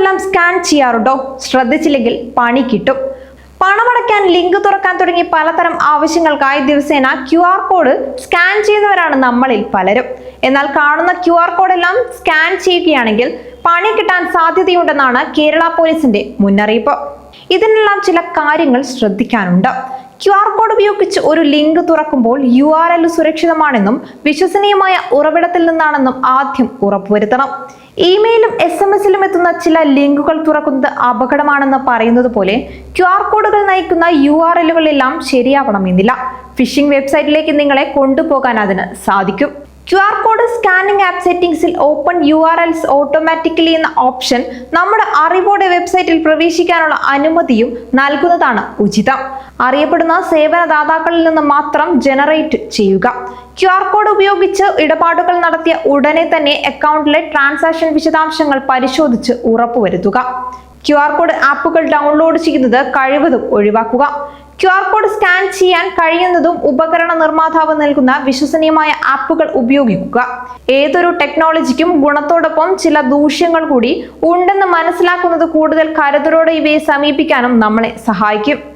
എല്ലാം സ്കാൻ ചെയ്യാറുണ്ടോ? ശ്രദ്ധിച്ചില്ലെങ്കിൽ പണി കിട്ടും. പണമടയ്ക്കാൻ ലിങ്ക് തുറക്കാൻ തുടങ്ങി പലതരം ആവശ്യങ്ങൾക്കായി ദിവസേന ക്യു ആർ കോഡ് സ്കാൻ ചെയ്യുന്നവരാണ് നമ്മളിൽ പലരും. എന്നാൽ കാണുന്ന ക്യു ആർ കോഡെല്ലാം സ്കാൻ ചെയ്യുകയാണെങ്കിൽ പണി കിട്ടാൻ സാധ്യതയുണ്ടെന്നാണ് കേരള പോലീസിന്റെ മുന്നറിയിപ്പ്. ഇതിനെല്ലാം ചില കാര്യങ്ങൾ ശ്രദ്ധിക്കാനുണ്ട്. ക്യു ആർ കോഡ് ഉപയോഗിച്ച് ഒരു ലിങ്ക് തുറക്കുമ്പോൾ യു ആർ എൽ സുരക്ഷിതമാണെന്നും വിശ്വസനീയമായ ഉറവിടത്തിൽ നിന്നാണെന്നും ആദ്യം ഉറപ്പുവരുത്തണം. ഇമെയിലും എസ് എം എത്തുന്ന ചില ലിങ്കുകൾ തുറക്കുന്നത് അപകടമാണെന്ന് പറയുന്നത് പോലെ ക്യു ആർ കോഡുകൾ നയിക്കുന്ന യു ആർ എല്ലുകളെല്ലാം ശരിയാവണമെന്നില്ല. ഫിഷിംഗ് വെബ്സൈറ്റിലേക്ക് നിങ്ങളെ കൊണ്ടുപോകാൻ അതിന് സാധിക്കും. Q R code scanning app സെറ്റിംഗ്സിൽ open U R Ls automatically എന്ന ഓപ്ഷൻ നമ്മുടെ അറിവോടെ വെബ്സൈറ്റിൽ പ്രവേശിക്കാനുള്ള അനുമതിയും നൽകുന്നതാണ് ഉചിതം. അറിയപ്പെടുന്ന സേവനദാതാക്കളിൽ നിന്ന് മാത്രം ജനറേറ്റ് ചെയ്യുക. ക്യു ആർ കോഡ് ഉപയോഗിച്ച് ഇടപാടുകൾ നടത്തിയ ഉടനെ തന്നെ അക്കൗണ്ടിലെ ട്രാൻസാക്ഷൻ വിശദാംശങ്ങൾ പരിശോധിച്ച് ഉറപ്പുവരുത്തുക. ക്യു ആർ കോഡ് ആപ്പുകൾ ഡൗൺലോഡ് ചെയ്യുന്നത് കഴിവതും ഒഴിവാക്കുക. ക്യു ആർ കോഡ് സ്കാൻ ചെയ്യാൻ കഴിയുന്നതും ഉപകരണ നിർമ്മാതാവ് നൽകുന്ന വിശ്വസനീയമായ ആപ്പുകൾ ഉപയോഗിക്കുക. ഏതൊരു ടെക്നോളജിക്കും ഗുണത്തോടൊപ്പം ചില ദൂഷ്യങ്ങൾ കൂടി ഉണ്ടെന്ന് മനസ്സിലാക്കുന്നത് കൂടുതൽ കരുതലോടെ ഇവയെ സമീപിക്കാനും നമ്മളെ സഹായിക്കും.